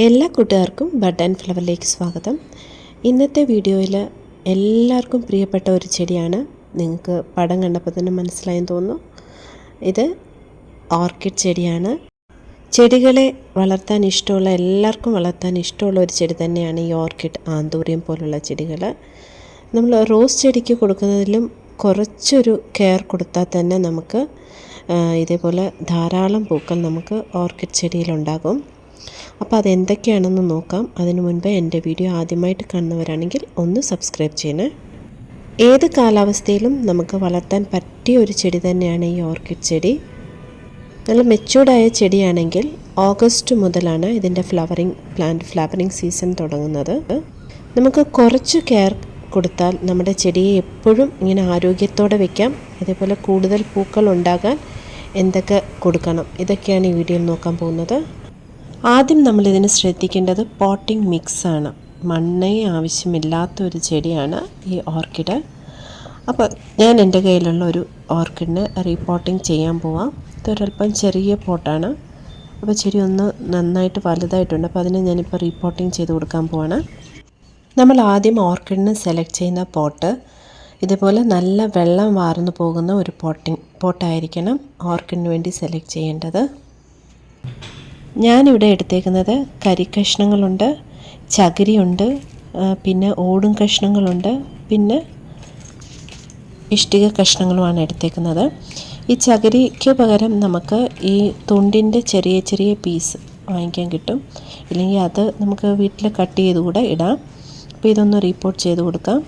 എല്ലാ കൂട്ടുകാർക്കും bud and ഫ്ലവറിലേക്ക് സ്വാഗതം. ഇന്നത്തെ വീഡിയോയിൽ എല്ലാവർക്കും പ്രിയപ്പെട്ട ഒരു ചെടിയാണ്. നിങ്ങൾക്ക് പടം കണ്ടപ്പോൾ തന്നെ മനസ്സിലായെന്ന് തോന്നുന്നു. ഇത് ഓർക്കിഡ് ചെടിയാണ്. ചെടികളെ വളർത്താൻ ഇഷ്ടമുള്ള എല്ലാവർക്കും വളർത്താൻ ഇഷ്ടമുള്ള ഒരു ചെടി തന്നെയാണ് ഈ ഓർക്കിഡ് ആന്തൂറിയം പോലുള്ള ചെടികൾ നമ്മൾ റോസ് ചെടിക്ക് കൊടുക്കുന്നതിലും കുറച്ചൊരു കെയർ കൊടുത്താൽ തന്നെ നമുക്ക് ഇതേപോലെ ധാരാളം പൂക്കൾ നമുക്ക് ഓർക്കിഡ് ചെടിയിലുണ്ടാകും അപ്പോൾ അതെന്തൊക്കെയാണെന്ന് നോക്കാം. അതിനു മുൻപ് എന്റെ വീഡിയോ ആദ്യമായിട്ട് കാണുന്നവരാണെങ്കിൽ ഒന്ന് സബ്സ്ക്രൈബ് ചെയ്യണേ. ഏത് കാലാവസ്ഥയിലും നമുക്ക് വളർത്താൻ പറ്റിയ ഒരു ചെടി തന്നെയാണ് ഈ ഓർക്കിഡ് ചെടി. നല്ല മെച്ചൂർഡായ ചെടിയാണെങ്കിൽ ഓഗസ്റ്റ് മുതലാണ് ഇതിന്റെ ഫ്ലവറിങ് പ്ലാന്റ് ഫ്ലവറിങ് സീസൺ തുടങ്ങുന്നത്. നമുക്ക് കുറച്ച് കെയർ കൊടുത്താൽ നമ്മുടെ ചെടിയെ എപ്പോഴും ഇങ്ങനെ ആരോഗ്യത്തോടെ വെക്കാം. അതേപോലെ കൂടുതൽ പൂക്കൾ ഉണ്ടാകാൻ എന്തൊക്കെ കൊടുക്കണം? ഇതൊക്കെയാണ് ഈ വീഡിയോയിൽ നോക്കാൻ പോകുന്നത്. ആദ്യം നമ്മളിതിന് ശ്രദ്ധിക്കേണ്ടത് പോട്ടിംഗ് മിക്സാണ് മണ്ണേ ആവശ്യമില്ലാത്ത ഒരു ചെടിയാണ് ഈ ഓർക്കിഡ് അപ്പോൾ ഞാൻ എന്റെ കയ്യിലുള്ള ഒരു ഓർക്കിഡിന് റീപോട്ടിംഗ് ചെയ്യാൻ പോവാം. ഇതൊരല്പം ചെറിയ പോട്ടാണ് അപ്പോൾ ചെടി ഒന്ന് നന്നായിട്ട് വലുതായിട്ടുണ്ട്. അപ്പോൾ അതിന് ഞാനിപ്പോൾ റീപോട്ടിംഗ് ചെയ്ത് കൊടുക്കാൻ പോവാണ്. നമ്മൾ ആദ്യം ഓർക്കിഡിന് സെലക്ട് ചെയ്യുന്ന പോട്ട് ഇതുപോലെ നല്ല വെള്ളം വാർന്നു പോകുന്ന ഒരു പോട്ടിംഗ് പോട്ടായിരിക്കണം ഓർക്കിഡിന് വേണ്ടി സെലക്ട് ചെയ്യേണ്ടത്. ഞാനിവിടെ എടുത്തേക്കുന്നത് കരിക്കഷ്ണങ്ങളുണ്ട് ചകിരിയുണ്ട് പിന്നെ ഓടും കഷ്ണങ്ങളുണ്ട് പിന്നെ ഇഷ്ടിക കഷ്ണങ്ങളുമാണ് എടുത്തേക്കുന്നത്. ഈ ചകിരിക്ക് പകരം നമുക്ക് ഈ തുണ്ടിന്റെ ചെറിയ ചെറിയ പീസ് വാങ്ങിക്കാൻ കിട്ടും. ഇല്ലെങ്കിൽ അത് നമുക്ക് വീട്ടിൽ കട്ട് ചെയ്ത് കൂടെ ഇടാം. അപ്പോൾ ഇതൊന്ന് റീപ്പോർട്ട് ചെയ്ത് കൊടുക്കാം.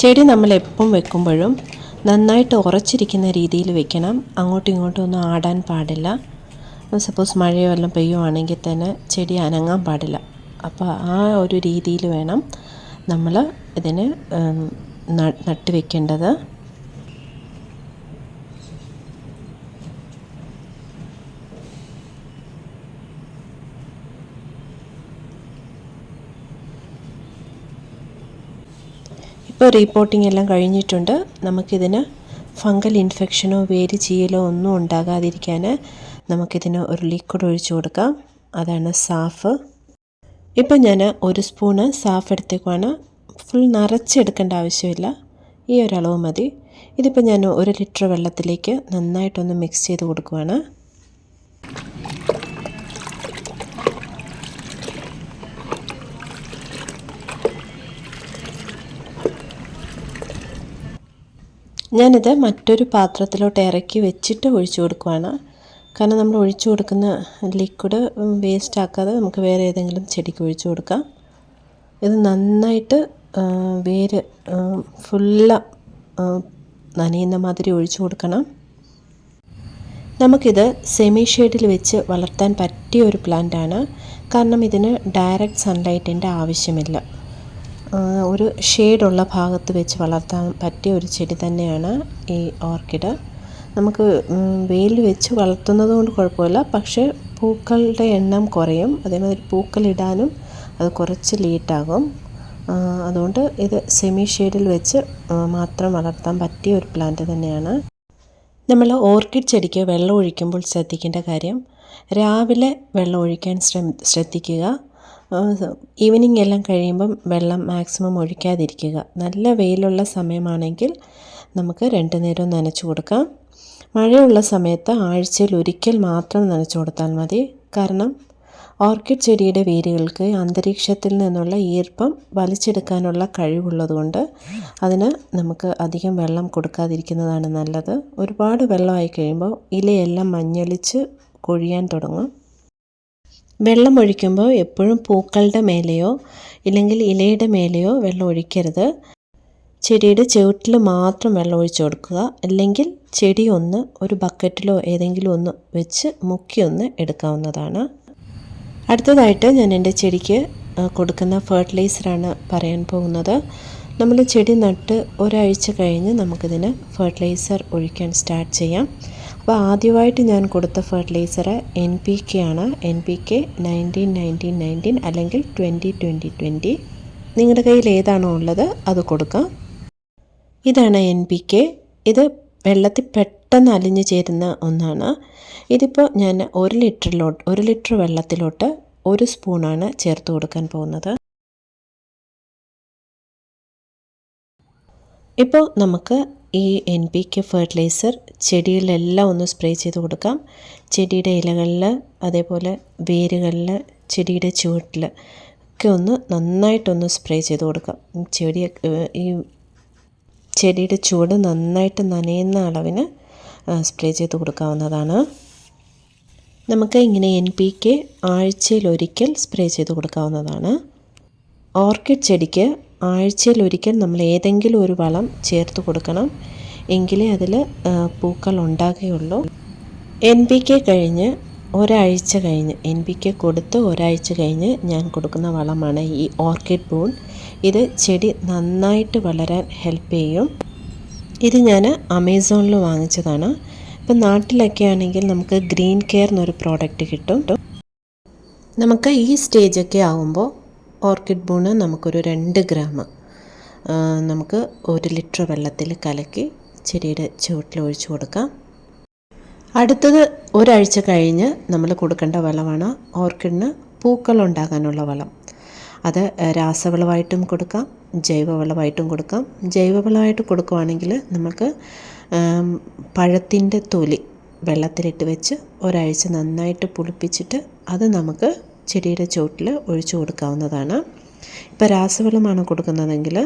ചെടി നമ്മൾ എപ്പം വെക്കുമ്പോഴും നന്നായിട്ട് ഉറച്ചിരിക്കുന്ന രീതിയിൽ വെക്കണം. അങ്ങോട്ടും ഇങ്ങോട്ടും ഒന്നും ആടാൻ പാടില്ല. സപ്പോസ് മഴയോ വല്ലതും പെയ്യുവാണെങ്കിൽ തന്നെ ചെടി അനങ്ങാൻ പാടില്ല. അപ്പോൾ ആ ഒരു രീതിയിൽ വേണം നമ്മൾ ഇതിന് നട്ട് വെക്കേണ്ടത് റീപ്പോർട്ടിംഗ് എല്ലാം കഴിഞ്ഞിട്ടുണ്ട്. നമുക്കിതിന് ഫംഗൽ ഇൻഫെക്ഷനോ വേര് ചീയലോ ഒന്നും ഉണ്ടാകാതിരിക്കാൻ നമുക്കിതിന് ഒരു ലിക്വിഡ് ഒഴിച്ചു കൊടുക്കാം. അതാണ് സാഫ് ഇപ്പം ഞാൻ ഒരു സ്പൂണ് സാഫ് എടുത്തേക്കുവാണ്. ഫുൾ നിറച്ചെടുക്കേണ്ട ആവശ്യമില്ല. ഈ ഒരളവ് മതി. ഇതിപ്പോൾ ഞാൻ ഒരു ലിറ്റർ വെള്ളത്തിലേക്ക് നന്നായിട്ടൊന്ന് മിക്സ് ചെയ്ത് കൊടുക്കുവാണ്. ഞാനിത് മറ്റൊരു പാത്രത്തിലോട്ട് ഇറക്കി വെച്ചിട്ട് ഒഴിച്ചു കൊടുക്കുവാണ്. കാരണം നമ്മൾ ഒഴിച്ചു കൊടുക്കുന്ന ലിക്വിഡ് വേസ്റ്റ് ആക്കാതെ നമുക്ക് വേറെ ഏതെങ്കിലും ചെടിക്ക് ഒഴിച്ചു കൊടുക്കാം. ഇത് നന്നായിട്ട് വേര് ഫുള്ള നനയുന്ന മാതിരി ഒഴിച്ചു കൊടുക്കണം. നമുക്കിത് സെമി ഷെയ്ഡിൽ വെച്ച് വളർത്താൻ പറ്റിയ ഒരു പ്ലാന്റാണ് കാരണം ഇതിന് ഡയറക്റ്റ് സൺലൈറ്റിന്റെ ആവശ്യമില്ല. ഒരു ഷെയ്ഡുള്ള ഭാഗത്ത് വെച്ച് വളർത്താൻ പറ്റിയ ഒരു ചെടി തന്നെയാണ് ഈ ഓർക്കിഡ്. നമുക്ക് വെയിൽ വെച്ച് വളർത്തുന്നത് കൊണ്ട് കുഴപ്പമില്ല. പക്ഷേ പൂക്കളുടെ എണ്ണം കുറയും. അതേമാതിരി പൂക്കളിടാനും അത് കുറച്ച് ലേറ്റാകും അതുകൊണ്ട് ഇത് സെമി ഷെയ്ഡിൽ വെച്ച് മാത്രം വളർത്താൻ പറ്റിയ ഒരു പ്ലാന്റ് തന്നെയാണ്. നമ്മൾ ഓർക്കിഡ് ചെടിക്ക് വെള്ളം ഒഴിക്കുമ്പോൾ ശ്രദ്ധിക്കേണ്ട കാര്യം രാവിലെ വെള്ളം ഒഴിക്കാൻ ശ്രദ്ധിക്കുക. ഈവനിങ് എല്ലാം കഴിയുമ്പം വെള്ളം മാക്സിമം ഒഴിക്കാതിരിക്കുക. നല്ല വെയിലുള്ള സമയമാണെങ്കിൽ നമുക്ക് രണ്ട് നേരം നനച്ചു കൊടുക്കാം. മഴയുള്ള സമയത്ത് ആഴ്ചയിൽ ഒരിക്കൽ മാത്രം നനച്ചു കൊടുത്താൽ മതി. കാരണം ഓർക്കിഡ് ചെടിയുടെ വേരുകൾക്ക് അന്തരീക്ഷത്തിൽ നിന്നുള്ള ഈർപ്പം വലിച്ചെടുക്കാനുള്ള കഴിവുള്ളതുകൊണ്ട് അതിന് നമുക്ക് അധികം വെള്ളം കൊടുക്കാതിരിക്കുന്നതാണ് നല്ലത്. ഒരുപാട് വെള്ളമായി കഴിയുമ്പോൾ ഇലയെല്ലാം മഞ്ഞളിച്ച് കൊഴിയാൻ തുടങ്ങും. വെള്ളം ഒഴിക്കുമ്പോൾ എപ്പോഴും പൂക്കളുടെ മേലെയോ ഇല്ലെങ്കിൽ ഇലയുടെ മേലെയോ വെള്ളം ഒഴിക്കരുത്. ചെടിയുടെ ചുവട്ടിൽ മാത്രം വെള്ളം ഒഴിച്ചു കൊടുക്കുക. അല്ലെങ്കിൽ ചെടി ഒന്ന് ഒരു ബക്കറ്റിലോ ഏതെങ്കിലും ഒന്ന് വെച്ച് മുക്കി ഒന്ന് എടുക്കാവുന്നതാണ്. അടുത്തതായിട്ട് ഞാൻ എന്റെ ചെടിക്ക് കൊടുക്കുന്ന ഫെർട്ടിലൈസറാണ് പറയാൻ പോകുന്നത്. നമ്മൾ ചെടി നട്ട് ഒരാഴ്ച കഴിഞ്ഞ് നമുക്കിതിന് ഫെർട്ടിലൈസർ ഒഴിക്കാൻ സ്റ്റാർട്ട് ചെയ്യാം. അപ്പോൾ ആദ്യമായിട്ട് ഞാൻ കൊടുത്ത ഫെർട്ടിലൈസർ എൻ പി കെ ആണ് N P K nineteen nineteen nineteen അല്ലെങ്കിൽ ട്വന്റി ട്വന്റി ട്വന്റി നിങ്ങളുടെ കയ്യിൽ ഏതാണോ ഉള്ളത് അത് കൊടുക്കാം. ഇതാണ് എൻ പി കെ ഇത് വെള്ളത്തിൽ പെട്ടെന്ന് അലിഞ്ഞു ചേരുന്ന ഒന്നാണ്. ഇതിപ്പോൾ ഞാൻ ഒരു ലിറ്ററിലോട്ട് ഒരു ലിറ്റർ വെള്ളത്തിലോട്ട് ഒരു സ്പൂണാണ് ചേർത്ത് കൊടുക്കാൻ പോകുന്നത്. ഇപ്പോൾ നമുക്ക് ഈ എൻ പി കെ ഫെർട്ടിലൈസർ ചെടികളിലെല്ലാം ഒന്ന് സ്പ്രേ ചെയ്ത് കൊടുക്കാം. ചെടിയുടെ ഇലകളിൽ അതേപോലെ വേരുകളിൽ ചെടിയുടെ ചുവട്ടിൽ ഒക്കെ ഒന്ന് നന്നായിട്ടൊന്ന് സ്പ്രേ ചെയ്ത് കൊടുക്കാം. ചെടി ഈ ചെടിയുടെ ചുവട് നന്നായിട്ട് നനയുന്ന അളവിന് സ്പ്രേ ചെയ്ത് കൊടുക്കാവുന്നതാണ്. നമുക്ക് ഇങ്ങനെ എൻ പി കെ ആഴ്ചയിൽ ഒരിക്കൽ സ്പ്രേ ചെയ്ത് കൊടുക്കാവുന്നതാണ്. ഓർക്കിഡ് ചെടിക്ക് ആഴ്ചയിൽ ഒരിക്കൽ നമ്മൾ ഏതെങ്കിലും ഒരു വളം ചേർത്ത് കൊടുക്കണം. എങ്കിലേ അതിൽ പൂക്കൾ ഉണ്ടാകുകയുള്ളൂ. എൻ പി കെ കഴിഞ്ഞ് ഒരാഴ്ച കഴിഞ്ഞ് എൻ പി കെ കൊടുത്ത് ഒരാഴ്ച കഴിഞ്ഞ് ഞാൻ കൊടുക്കുന്ന വളമാണ് ഈ ഓർക്കിഡ് ബൂൺ. ഇത് ചെടി നന്നായിട്ട് വളരാൻ ഹെൽപ്പ് ചെയ്യും. ഇത് ഞാൻ അമേസോണിൽ വാങ്ങിച്ചതാണ്. ഇപ്പം നാട്ടിലൊക്കെ ആണെങ്കിൽ നമുക്ക് ഗ്രീൻ കെയർ എന്നൊരു പ്രോഡക്റ്റ് കിട്ടും. നമുക്ക് ഈ സ്റ്റേജൊക്കെ ആകുമ്പോൾ ഓർക്കിഡ് ബൂണ് നമുക്കൊരു രണ്ട് ഗ്രാം നമുക്ക് ഒരു ലിറ്റർ വെള്ളത്തിൽ കലക്കി ചെടിയുടെ ചുവട്ടിൽ ഒഴിച്ചു കൊടുക്കാം. അടുത്തത് ഒരാഴ്ച കഴിഞ്ഞ് നമ്മൾ കൊടുക്കേണ്ട വളമാണ് ഓർക്കിഡിന് പൂക്കൾ ഉണ്ടാകാനുള്ള വളം. അത് രാസവളമായിട്ടും കൊടുക്കാം ജൈവവളമായിട്ടും കൊടുക്കാം. ജൈവവളമായിട്ട് കൊടുക്കുവാണെങ്കിൽ നമുക്ക് പഴത്തിന്റെ തൊലി വെള്ളത്തിലിട്ട് വെച്ച് ഒരാഴ്ച നന്നായിട്ട് പുളിപ്പിച്ചിട്ട് അത് നമുക്ക് ചെടിയുടെ ചുവട്ടിൽ ഒഴിച്ചു കൊടുക്കാവുന്നതാണ്. ഇപ്പോൾ രാസവളമാണ് കൊടുക്കുന്നതെങ്കിൽ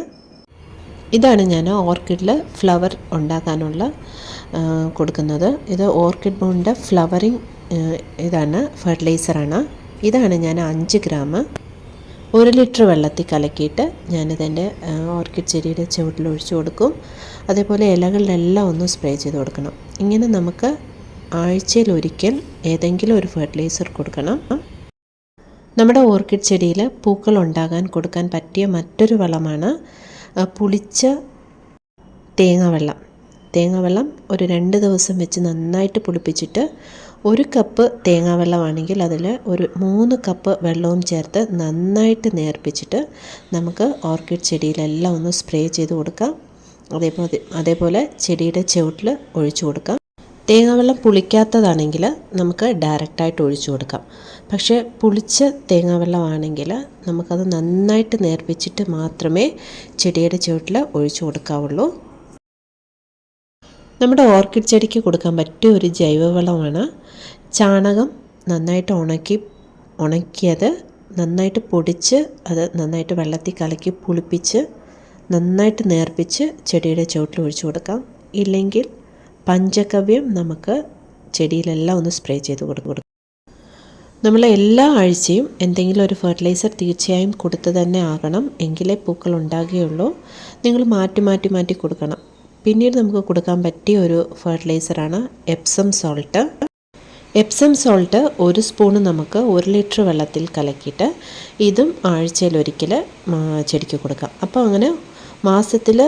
ഇതാണ് ഞാൻ ഓർക്കിഡിൽ ഫ്ലവർ ഉണ്ടാക്കാനുള്ള കൊടുക്കുന്നത്. ഇത് ഓർക്കിഡ് ബോണിന്റെ ഫ്ലവറിങ് ഇതാണ് ഫെർട്ടിലൈസറാണ്. ഇതാണ് ഞാൻ അഞ്ച് ഗ്രാം ഒരു ലിറ്റർ വെള്ളത്തിൽ കലക്കിയിട്ട് ഞാനിതെന്റെ ഓർക്കിഡ് ചെടിയുടെ ചുവട്ടിൽ ഒഴിച്ചു കൊടുക്കും. അതേപോലെ ഇലകളിലെല്ലാം ഒന്ന് സ്പ്രേ ചെയ്ത് കൊടുക്കണം. ഇങ്ങനെ നമുക്ക് ആഴ്ചയിൽ ഒരിക്കൽ ഏതെങ്കിലും ഒരു ഫെർട്ടിലൈസർ കൊടുക്കണം. നമ്മുടെ ഓർക്കിഡ് ചെടിയിൽ പൂക്കൾ ഉണ്ടാകാൻ കൊടുക്കാൻ പറ്റിയ മറ്റൊരു വളമാണ് പുളിച്ച തേങ്ങാവെള്ളം തേങ്ങാവെള്ളം ഒരു രണ്ട് ദിവസം വെച്ച് നന്നായിട്ട് പുളിപ്പിച്ചിട്ട് ഒരു കപ്പ് തേങ്ങാവെള്ളമാണെങ്കിൽ അതിൽ ഒരു മൂന്ന് കപ്പ് വെള്ളവും ചേർത്ത് നന്നായിട്ട് നേർപ്പിച്ചിട്ട് നമുക്ക് ഓർക്കിഡ് ചെടിയിലെല്ലാം ഒന്ന് സ്പ്രേ ചെയ്ത് കൊടുക്കാം. അതേപോലെ അതേപോലെ ചെടിയുടെ ചുവട്ടിൽ ഒഴിച്ചു കൊടുക്കാം. തേങ്ങാവെള്ളം പുളിക്കാത്തതാണെങ്കിൽ നമുക്ക് ഡയറക്റ്റായിട്ട് ഒഴിച്ചു കൊടുക്കാം. പക്ഷേ പുളിച്ച തേങ്ങാ വെള്ളമാണെങ്കിൽ നമുക്കത് നന്നായിട്ട് നേർപ്പിച്ചിട്ട് മാത്രമേ ചെടിയുടെ ചുവട്ടിൽ ഒഴിച്ചു കൊടുക്കാവുള്ളൂ. നമ്മുടെ ഓർക്കിഡ് ചെടിക്ക് കൊടുക്കാൻ പറ്റിയ ഒരു ജൈവവളമാണ്. ചാണകം നന്നായിട്ട് ഉണക്കി ഉണക്കിയത് നന്നായിട്ട് പൊടിച്ച് അത് നന്നായിട്ട് വെള്ളത്തിൽ കലക്കി പുളിപ്പിച്ച് നന്നായിട്ട് നേർപ്പിച്ച് ചെടിയുടെ ചുവട്ടിൽ ഒഴിച്ചു കൊടുക്കാം. ഇല്ലെങ്കിൽ പഞ്ചകവ്യം നമുക്ക് ചെടിയിലെല്ലാം ഒന്ന് സ്പ്രേ ചെയ്ത് കൊടുക്കും. നമ്മൾ എല്ലാ ആഴ്ചയും എന്തെങ്കിലും ഒരു ഫെർട്ടിലൈസർ തീർച്ചയായും കൊടുത്തു തന്നെ ആകണം എങ്കിലേ പൂക്കൾ ഉണ്ടാകുകയുള്ളൂ. നിങ്ങൾ മാറ്റി മാറ്റി മാറ്റി കൊടുക്കണം. പിന്നീട് നമുക്ക് കൊടുക്കാൻ പറ്റിയ ഒരു ഫെർട്ടിലൈസറാണ് എപ്സം സോൾട്ട് എപ്സം സോൾട്ട് ഒരു സ്പൂണ് നമുക്ക് ഒരു ലിറ്റർ വെള്ളത്തിൽ കലക്കിയിട്ട് ഇതും ആഴ്ചയിൽ ഒരിക്കൽ ചെടിക്ക് കൊടുക്കാം. അപ്പോൾ അങ്ങനെ മാസത്തിൽ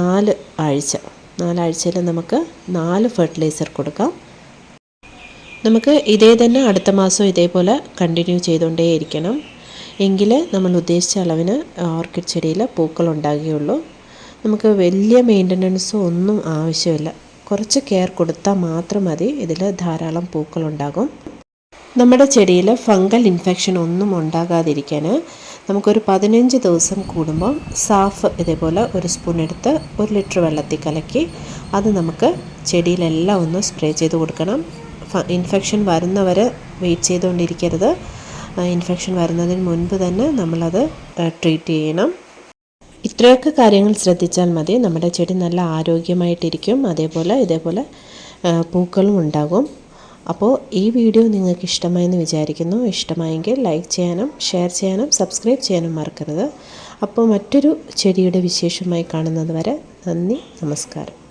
നാല് ആഴ്ച നാലാഴ്ചയിൽ നമുക്ക് നാല് ഫെർട്ടിലൈസർ കൊടുക്കാം. നമുക്ക് ഇതേ തന്നെ അടുത്ത മാസം ഇതേപോലെ കണ്ടിന്യൂ ചെയ്തുകൊണ്ടേയിരിക്കണം. എങ്കിൽ നമ്മൾ ഉദ്ദേശിച്ച അളവിന് ഓർക്കിഡ് ചെടിയിൽ പൂക്കൾ ഉണ്ടാകുകയുള്ളൂ. നമുക്ക് വലിയ മെയിന്റനൻസോ ഒന്നും ആവശ്യമില്ല. കുറച്ച് കെയർ കൊടുത്താൽ മാത്രം മതി. ഇതിൽ ധാരാളം പൂക്കളുണ്ടാകും നമ്മുടെ ചെടിയിൽ ഫംഗൽ ഇൻഫെക്ഷൻ ഒന്നും ഉണ്ടാകാതിരിക്കാൻ നമുക്കൊരു പതിനഞ്ച് ദിവസം കൂടുമ്പോൾ സാഫ് ഇതേപോലെ ഒരു സ്പൂൺ എടുത്ത് ഒരു ലിറ്റർ വെള്ളത്തിൽ കലക്കി അത് നമുക്ക് ചെടിയിലെല്ലാം ഒന്ന് സ്പ്രേ ചെയ്ത് കൊടുക്കണം. ഇൻഫെക്ഷൻ വരുന്നവരെ വെയിറ്റ് ചെയ്തുകൊണ്ടിരിക്കരുത്. ഇൻഫെക്ഷൻ വരുന്നതിന് മുൻപ് തന്നെ നമ്മളത് ട്രീറ്റ് ചെയ്യണം. ഇത്രയൊക്കെ കാര്യങ്ങൾ ശ്രദ്ധിച്ചാൽ മതി. നമ്മുടെ ചെടി നല്ല ആരോഗ്യമായിട്ടിരിക്കും. അതേപോലെ ഇതേപോലെ പൂക്കളും ഉണ്ടാകും. അപ്പോൾ ഈ വീഡിയോ നിങ്ങൾക്ക് ഇഷ്ടമായെന്ന് വിചാരിക്കുന്നു. ഇഷ്ടമായെങ്കിൽ ലൈക്ക് ചെയ്യാനും ഷെയർ ചെയ്യാനും സബ്സ്ക്രൈബ് ചെയ്യാനും മറക്കരുത്. അപ്പോൾ മറ്റൊരു ചെടിയുടെ വിശേഷമായി കാണുന്നത് വരെ നന്ദി നമസ്കാരം.